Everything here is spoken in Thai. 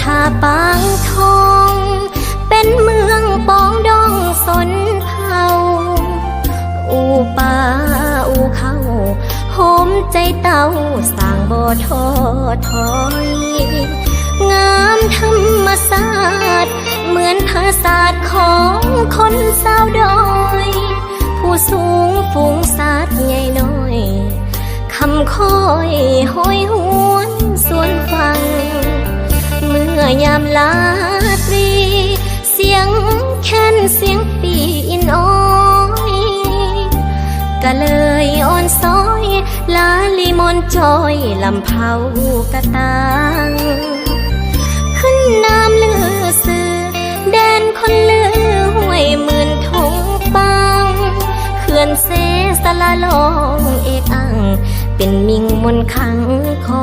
ทาปางทอง เป็นเมืองปองดองสนเผาอูป่าอูเขาโหมใจเต้าสร้างบ่อทอถอย งามธรรมศาสตร์เหมือนภาษาทของคนสาวดอย ผู้สูงฝูงสัตว์ใหญ่น้อยคำคอยห้อยหวนสว ยามลาตรี เสียงแค้นเสียงปีอินอ้อยก็เลยอ่อนซ้อย ลาลีมอนจอยลำเผากระตางขึ้นน้ำลือสื่อแดนคนลือห้วยหมื่นทงปังเขื่อนเซสละลองเอกอัง เป็นมิงมนขังขอ